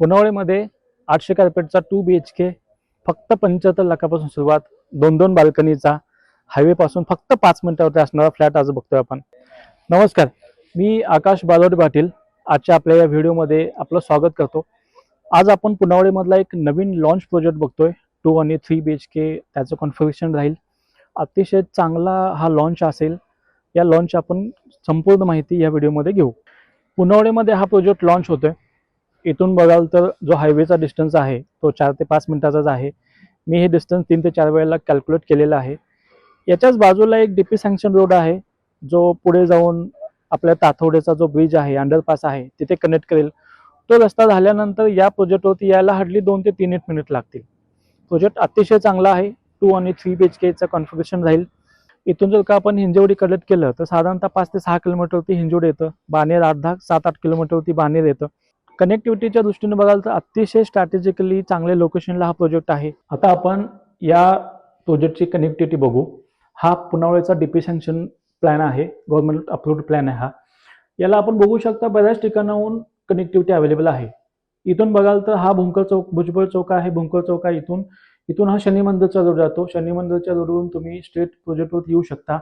पुनवळीमध्ये आठशे कार्पेटचा to B H के फक्त पंच्याहत्तर लाखापासून सुरुवात दोन दोन बाल्कनीचा हायवेपासून फक्त पाच मिनिटावरती असणारा फ्लॅट आज बघतोय आपण. नमस्कार मी आकाश बालोड पाटील आजच्या आपल्या या व्हिडिओमध्ये आपलं स्वागत करतो. आज आपण पुनावळीमधला एक नवीन लॉन्च प्रोजेक्ट बघतोय टू आणि थ्री बी एच के त्याचं कॉन्फिगरेशन राहील. अतिशय चांगला हा लॉन्च असेल या लॉन्च आपण संपूर्ण माहिती या व्हिडिओमध्ये घेऊ. पुनावळेमध्ये हा प्रोजेक्ट लॉन्च होतोय. इथून बघाल तर जो हायवेचा डिस्टन्स आहे तो चार ते पाच मिनिटाचाच आहे. मी हे डिस्टन्स तीन ते चार वेळेला कॅल्क्युलेट केलेलं आहे. याच्याच बाजूला एक डीपी सँक्शन रोड आहे जो पुढे जाऊन आपल्या ताथोडेचा जो ब्रिज आहे अंडरपास आहे तिथे कनेक्ट करेल. तो रस्ता झाल्यानंतर या प्रोजेक्टवरती यायला हार्डली दोन ते तीन एक मिनिट लागतील. प्रोजेक्ट अतिशय चांगला आहे टू आणि थ्री बी एच केचं कॉन्फिगरेशन राहील. इथून जर का आपण हिंजवडी कलेक्ट केलं तर साधारणतः पाच ते सहा किलोमीटरवरती हिंजवड येतं. बानेर अर्धा सात आठ किलोमीटरवरती बानेर येतं. कनेक्टिव्हिटीच्या दृष्टीने बघाल तर अतिशय स्ट्रॅटेजिकली चांगल्या लोकेशनला हा प्रोजेक्ट आहे. आता आपण या प्रोजेक्टची कनेक्टिव्हिटी बघू. हा पुनावळ्याचा डीपी सँक्शन प्लॅन आहे. गव्हर्नमेंट अप्रूव्ड प्लॅन आहे हा. याला आपण बघू शकता बऱ्याच ठिकाणाहून कनेक्टिव्हिटी अवेलेबल आहे. इथून बघाल तर हा भुंकर चौक भुजबळ चौक आहे. भुंकर चौक आहे इथून. इथून हा शनी मंदिरचा रोड जातो. शनी मंदिरच्या रोडवरून तुम्ही स्ट्रेट प्रोजेक्टवर येऊ शकता.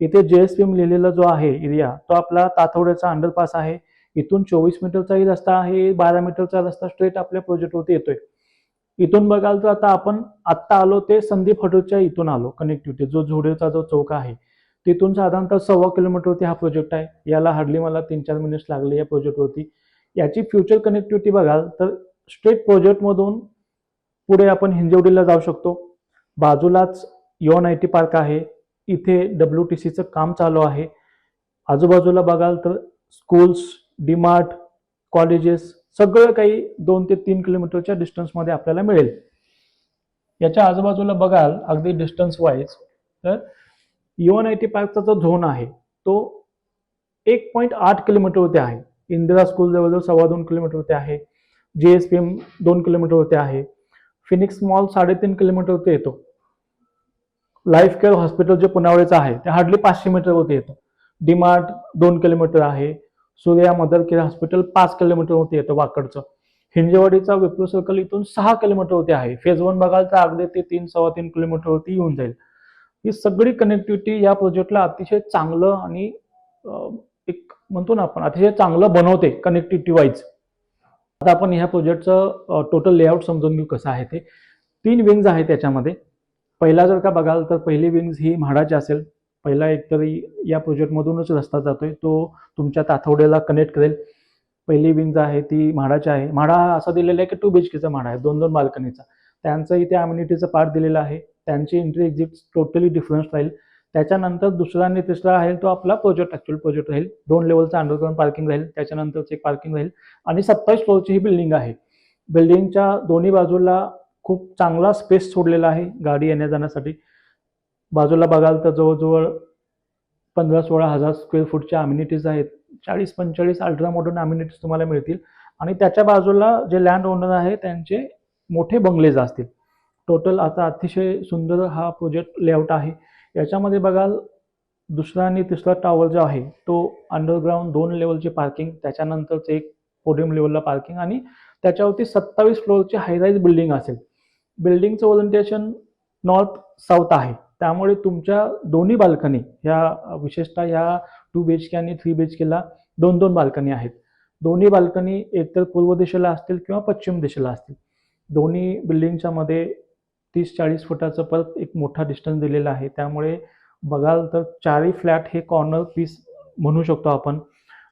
इथे जे एस पी एम लिहिलेला जो आहे एरिया तो आपला तातवड्याचा अंडरपास आहे. इथून चोवीस मीटरचाही रस्ता आहे बारा मीटरचा रस्ता स्ट्रेट आपल्या प्रोजेक्टवरती येतोय. इथून बघाल तर आता आपण आत्ता आलो ते संदीप हॉटेलच्या इथून आलो कनेक्टिव्हिटी जो झोडेचा जो चौक आहे तिथून साधारणतः सव्वा किलोमीटरवरती हा प्रोजेक्ट आहे. याला हार्डली मला तीन चार मिनिट्स लागले या प्रोजेक्टवरती याची फ्युचर कनेक्टिव्हिटी बघाल तर स्ट्रेट प्रोजेक्टमधून पुढे आपण हिंजवडीला जाऊ शकतो. बाजूलाच यॉन आय टी पार्क आहे. इथे डब्ल्यू टी सीचं काम चालू आहे. आजूबाजूला बघाल तर स्कूल्स डीमार्ट कॉलेजेस सगळं काही दोन ते तीन किलोमीटरच्या डिस्टन्समध्ये आपल्याला मिळेल. याच्या आजूबाजूला बघाल अगदी डिस्टन्स वाईज तर युवन आय टी पार्कचा जो झोन आहे तो एक पॉईंट आठ किलोमीटरवरती आहे. इंदिरा स्कूल जवळजवळ सव्वा दोन किलोमीटरवरती आहे. जे एस पी एम दोन किलोमीटरवरती आहे. फिनिक्स मॉल साडेतीन किलोमीटरवरती येतो. लाईफ केअर हॉस्पिटल जे पुनावळीचं आहे ते हार्डली पाचशे मीटरवरती येतं. डीमार्ट दोन किलोमीटर आहे. सूर्या मदर केअर हॉस्पिटल पाच किलोमीटरवरती येतं वाकडचं. हिंजेवाडीचा विप्रो सर्कल इथून सहा किलोमीटरवरती आहे. फेज वन बघाल तर अगदी ते तीन सव्वा तीन किलोमीटरवरती येऊन जाईल. ही सगळी कनेक्टिव्हिटी या प्रोजेक्टला अतिशय चांगलं आणि एक म्हणतो ना आपण अतिशय चांगलं बनवते कनेक्टिव्हिटी वाईज आता आपण ह्या प्रोजेक्टचं टोटल लेआउट समजून घेऊ कसं आहे ते. तीन विंग्ज आहेत त्याच्यामध्ये. पहिला जर का बघाल तर पहिली विंग्ज ही म्हाडाची असेल. पहिला एकतरी या प्रोजेक्टमधूनच रस्ता जातोय. तो तुमच्या ताथवड्याला कनेक्ट करेल. पहिली विंग आहे ती म्हाडाची आहे. म्हाडा असा दिलेला आहे की टू बीएचकेचा म्हाडा आहे. दोन दोन बाल्कनीचा. त्यांचं इथे अम्युनिटीचं पार्ट दिलेलं आहे. त्यांची एंट्री एक्झिट टोटली डिफरन्स राहील त्याच्यानंतर दुसरा आणि तिसरा आहे तो आपला प्रोजेक्ट ॲक्च्युअल प्रोजेक्ट राहील. दोन लेवलचं अंडरग्राऊंड पार्किंग राहील. त्याच्यानंतरच एक पार्किंग राहील. आणि सत्तावीस फ्लोअरची ही बिल्डिंग आहे. बिल्डिंगच्या दोन्ही बाजूला खूप चांगला स्पेस सोडलेला आहे. गाडी येण्या जाण्यासाठी. बाजूला बघाल तर जवळजवळ पंधरा सोळा हजार स्क्वेअर फूटच्या अम्युनिटीज आहेत. चाळीस पंचेचाळीस अल्ट्रा मॉडर्न अम्युनिटीज तुम्हाला मिळतील. आणि त्याच्या बाजूला जे लँड ओनर आहे त्यांचे मोठे बंगलेज असतील. टोटल आता अतिशय सुंदर हा प्रोजेक्ट लेआउट आहे. याच्यामध्ये बघाल दुसरा आणि तिसरा टॉवर जो आहे तो अंडरग्राऊंड दोन लेवलची पार्किंग त्याच्यानंतरच एक पोडियम लेवलला पार्किंग आणि त्याच्यावरती सत्तावीस फ्लोअरची हायराईज बिल्डिंग असेल. बिल्डिंगचं ओरिएंटेशन नॉर्थ साऊथ आहे. त्यामुळे तुमच्या दोन्ही बाल्कनी ह्या विशेषतः ह्या टू बी एच के आणि थ्री बी एच केला दोन दोन बाल्कनी आहेत. दोन्ही बाल्कनी एकतर पूर्व दिशेला असतील किंवा पश्चिम दिशेला असतील. दोन्ही बिल्डिंगच्या मध्ये तीस चाळीस फुटाचं परत एक मोठा डिस्टन्स दिलेला आहे. त्यामुळे बघाल तर चारही फ्लॅट हे कॉर्नर पीस म्हणू शकतो आपण.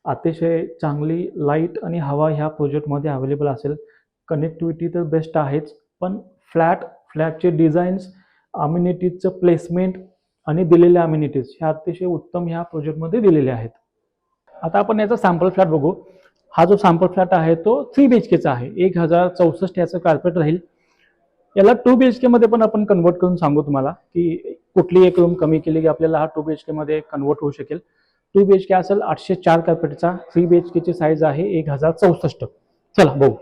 अतिशय चांगली लाइट आणि हवा ह्या प्रोजेक्टमध्ये अवेलेबल असेल. कनेक्टिव्हिटी तर बेस्ट आहेच पण फ्लॅट फ्लॅटचे डिझाईन्स अम्युनिटीजचं प्लेसमेंट आणि दिलेल्या अम्युनिटीज ह्या अतिशय उत्तम ह्या प्रोजेक्टमध्ये दिलेल्या आहेत. आता आपण याचा सॅम्पल फ्लॅट बघू. हा जो सॅम्पल फ्लॅट आहे तो थ्री बी एच केचा आहे. एक हजार चौसष्ट याचं कार्पेट राहील. याला टू बी एच केमध्ये पण आपण कन्वर्ट करून सांगू तुम्हाला की कुठली एक रूम कमी केली की आपल्याला हा टू बी एच केमध्ये कन्वर्ट होऊ शकेल. टू बी एच के असेल आठशे चार कार्पेटचा थ्री बी एच केची साईज आहे एक हजार चौसष्ट. चला बघू.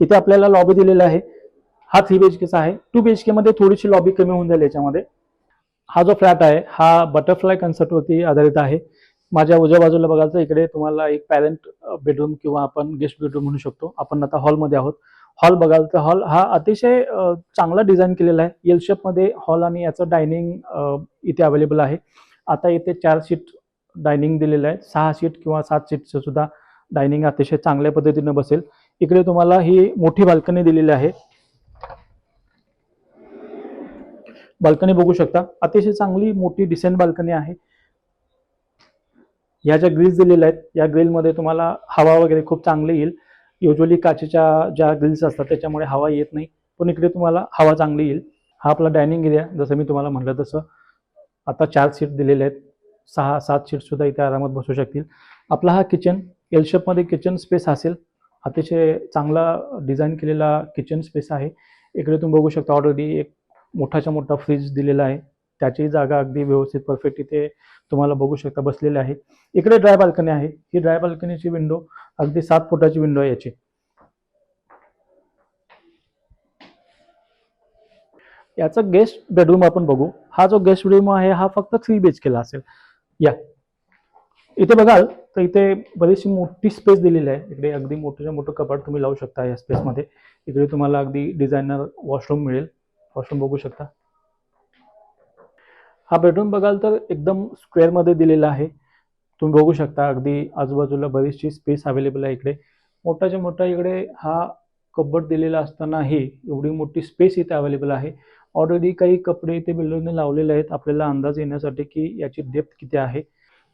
इथे आपल्याला लॉबी दिलेला आहे. हा थ्री बी एच केचा आहे. टू बी एच केमध्ये थोडीशी लॉबी कमी होऊन जाईल याच्यामध्ये. हा जो फ्लॅट आहे हा बटरफ्लाय कन्सेप्टवरती आधारित आहे. माझ्या उजव्या बाजूला बघाल तर इकडे तुम्हाला एक पॅरेंट बेडरूम किंवा आपण गेस्ट बेडरूम म्हणू शकतो. आपण आता हॉलमध्ये आहोत. हॉल बघाल तर हॉल हा अतिशय चांगला डिझाईन केलेला आहे. एल शेपमध्ये हॉल आणि याचं डायनिंग इथे अवेलेबल आहे. आता इथे चार सीट डायनिंग दिलेलं आहे. सहा सीट किंवा सात सीटचं सुद्धा डायनिंग अतिशय चांगल्या पद्धतीनं बसेल. इकडे तुम्हाला ही मोठी बाल्कनी दिलेली आहे. बाल्कनी बघू शकता. अतिशय चांगली मोठी डिसेंट बाल्कनी आहे. ह्या ज्या ग्रिल्स दिलेल्या आहेत या ग्रिलमध्ये तुम्हाला हवा वगैरे खूप चांगली येईल. युजली काचेच्या ज्या ग्रिल्स असतात त्याच्यामुळे हवा येत नाही. पण इकडे तुम्हाला हवा चांगली येईल. हा आपला डायनिंग एरिया जसं मी तुम्हाला म्हटलं तसं. आता चार सीट दिलेले आहेत. सहा सात सीट सुद्धा इथे आरामात बसू शकतील. आपला हा किचन एलशेपमध्ये किचन स्पेस असेल. अतिशय चांगला डिझाईन केलेला किचन स्पेस आहे. इकडे तुम्ही बघू शकता ऑलरेडी एक मोठाच्या मोठा फ्रीज दिलेला आहे. त्याची जागा अगदी व्यवस्थित परफेक्ट इथे तुम्हाला बघू शकता बसलेले आहे. इकडे ड्राय बाल्कनी आहे. ही ड्राय बाल्कनीची विंडो अगदी सात फुटाची विंडो आहे याची. याचा गेस्ट बेडरूम आपण बघू. हा जो गेस्ट बेडरूम आहे हा फक्त थ्री बेच केला असेल. या. इथे बघाल तर इथे बरीचशी मोठी स्पेस दिलेली आहे. इकडे अगदी मोठं मोठं कपाट तुम्ही लावू शकता या स्पेसमध्ये इकडे तुम्हाला अगदी डिझायनर वॉशरूम मिळेल. वॉशरूम बघू शकता. हा बेडरूम बघाल तर एकदम स्क्वेअरमध्ये दिलेला आहे. तुम्ही बघू शकता अगदी आजूबाजूला बरीचशी स्पेस अवेलेबल आहे इकडे. मोठाच्या मोठा इकडे हा कबड दिलेला असतानाही एवढी मोठी स्पेस इथे अवेलेबल आहे. ऑलरेडी काही कपडे इथे बिल्डरने लावलेले आहेत. आपल्याला अंदाज येण्यासाठी की याची डेप्थ किती आहे.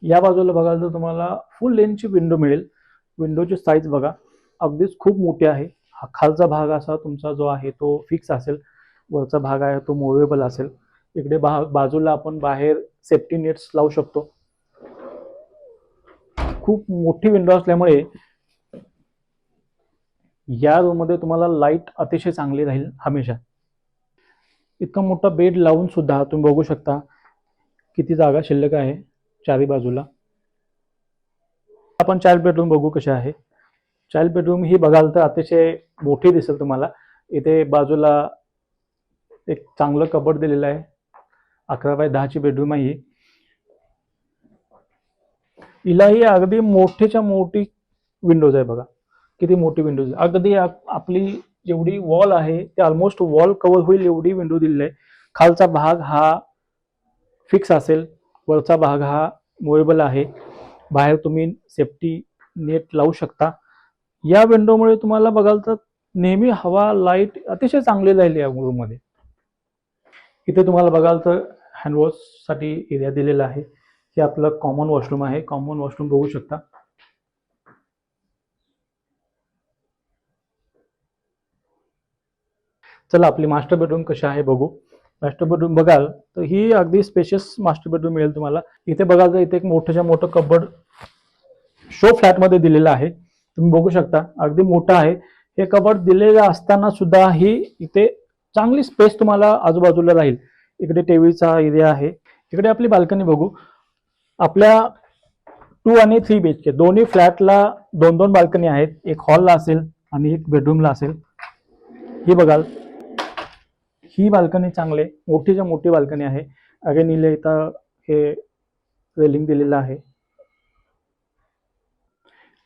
या बाजूला बघाल तर तुम्हाला फुल लेनची विंडो मिळेल. विंडोची साईज बघा. अगदीच खूप मोठी आहे. हा खालचा भाग असा तुमचा जो आहे तो फिक्स असेल. वरचा भाग आहे तो मोवेबल असेल. इकडे बा बाजूला आपण बाहेर सेफ्टी नेट्स लावू शकतो. खूप मोठी विंडो असल्यामुळे या रूममध्ये तुम्हाला लाइट अतिशय चांगली राहील हमेशा. इतका मोठा बेड लावून सुद्धा तुम्ही बघू शकता किती जागा शिल्लक आहे चारी बाजूला. आपण चाइल्ड बेडरूम बघू कसे आहे. चाइल्ड बेडरूम ही बघाल तर अतिशय मोठी दिसेल तुम्हाला. इथे बाजूला एक चांगलं कबड दिलेलं आहे. अकरा बाय दहाची बेडरूम आहे ही. हिलाही अगदी मोठीच्या मोठी विंडोज आहे बघा. किती मोठी विंडोज अगदी आपली जेवढी वॉल आहे ते ऑलमोस्ट वॉल कव्हर होईल एवढी विंडो दिलेली आहे. खालचा भाग हा फिक्स असेल. वरचा भाग हा मुवेबल आहे. बाहेर तुम्ही सेफ्टी नेट लावू शकता. या विंडोमुळे तुम्हाला बघाल तर नेहमी हवा लाइट अतिशय चांगली राहिली या रूममध्ये इथे तुम्हाला बघाल तर हँडवॉशसाठी एरिया दिलेला आहे. हे आपलं कॉमन वॉशरूम आहे. कॉमन वॉशरूम बघू शकता. चला आपली मास्टर बेडरूम कशी आहे बघू. मास्टर बेडरूम बघाल तर ही अगदी स्पेशियस मास्टर बेडरूम मिळेल तुम्हाला. इथे बघाल तर इथे एक मोठंच्या मोठं कबड शो फ्लॅटमध्ये दिलेलं आहे. तुम्ही बघू शकता अगदी मोठं आहे. हे कबड दिलेलं असताना सुद्धा ही इथे चांगली स्पेस तुम्हाला आजूबाजूला राहील. इकडे टेवीचा एरिया आहे. इकडे आपली बाल्कनी बघू. आपल्या टू आणि थ्री बी एच के दोन्ही फ्लॅटला दोन दोन बाल्कनी आहेत. एक हॉलला असेल आणि एक बेडरूमला असेल. ही बघाल. ही बाल्कनी चांगली आहे. मोठीच्या मोठी बाल्कनी आहे. अगेन इले इथं हे रेलिंग दिलेलं आहे.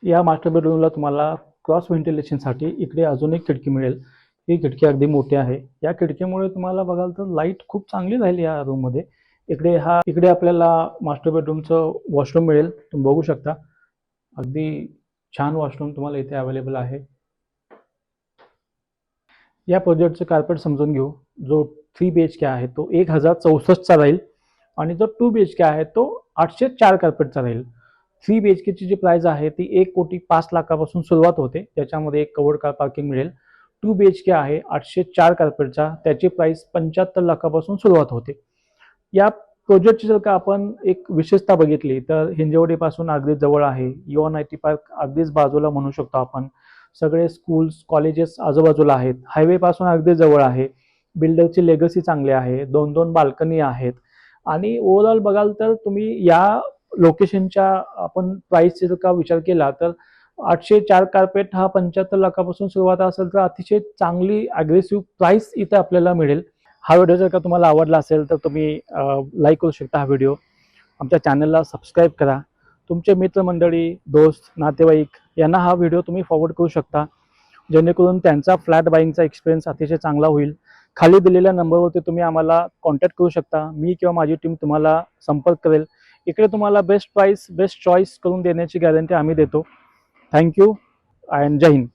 या मास्टर बेडरूमला तुम्हाला क्रॉस व्हेंटिलेशनसाठी इकडे अजून एक खिडकी मिळेल. ही खिडकी अगदी मोठी आहे. या खिडकीमुळे तुम्हाला बघाल तर लाइट खूप चांगली राहिली या रूममध्ये इकडे हा इकडे आपल्याला मास्टर बेडरूमचं वॉशरूम मिळेल. तुम्ही बघू शकता. अगदी छान वॉशरूम तुम्हाला इथे अवेलेबल आहे. या प्रोजेक्टचं कार्पेट समजून घेऊ. जो थ्री बी एच के आहे तो एक हजार चौसष्टचा राहील. आणि जो टू बी एच के आहे तो आठशे चार कार्पेटचा राहील. थ्री बी एच केची जी प्राईज आहे ती एक कोटी पाच लाखापासून सुरुवात होते. त्याच्यामध्ये एक कवर्ड कार पार्किंग मिळेल. टू बी एच के आहे आठशे चार कार्पेटचा त्याची प्राईस पंच्याहत्तर लाखापासून सुरुवात होते. या प्रोजेक्टची जर का आपण एक विशेषता बघितली तर हिंजवडीपासून अगदी जवळ आहे. युवन आय टी पार्क अगदीच बाजूला म्हणू शकतो आपण. सगळे स्कूल्स कॉलेजेस आजूबाजूला आहेत. हायवेपासून अगदी जवळ आहे. बिल्डरची लेगसी चांगली आहे. दोन दोन बाल्कनी आहेत. आणि ओव्हरऑल बघाल तर तुम्ही या लोकेशनच्या आपण प्राईसचा जर का विचार केला तर आठशे चार कार्पेट हा पंच्याहत्तर लाखापासून सुरुवात असेल तर अतिशय चांगली अग्रेसिव्ह प्राईस इथे आपल्याला मिळेल. हा व्हिडिओ जर का तुम्हाला आवडला असेल तर तुम्ही लाईक करू शकता हा व्हिडिओ आमच्या चॅनलला सबस्क्राईब करा. तुमचे मित्रमंडळी दोस्त नातेवाईक यांना हा व्हिडिओ तुम्ही फॉरवर्ड करू शकता. जेणेकरून त्यांचा फ्लॅट बाईंगचा एक्सपिरियन्स अतिशय चांगला होईल. खाली दिलेल्या नंबरवरती तुम्ही आम्हाला कॉन्टॅक्ट करू शकता. मी किंवा माझी टीम तुम्हाला संपर्क करेल. इकडे तुम्हाला बेस्ट प्राईस बेस्ट चॉईस करून देण्याची गॅरंटी आम्ही देतो. Thank you and Jai Hind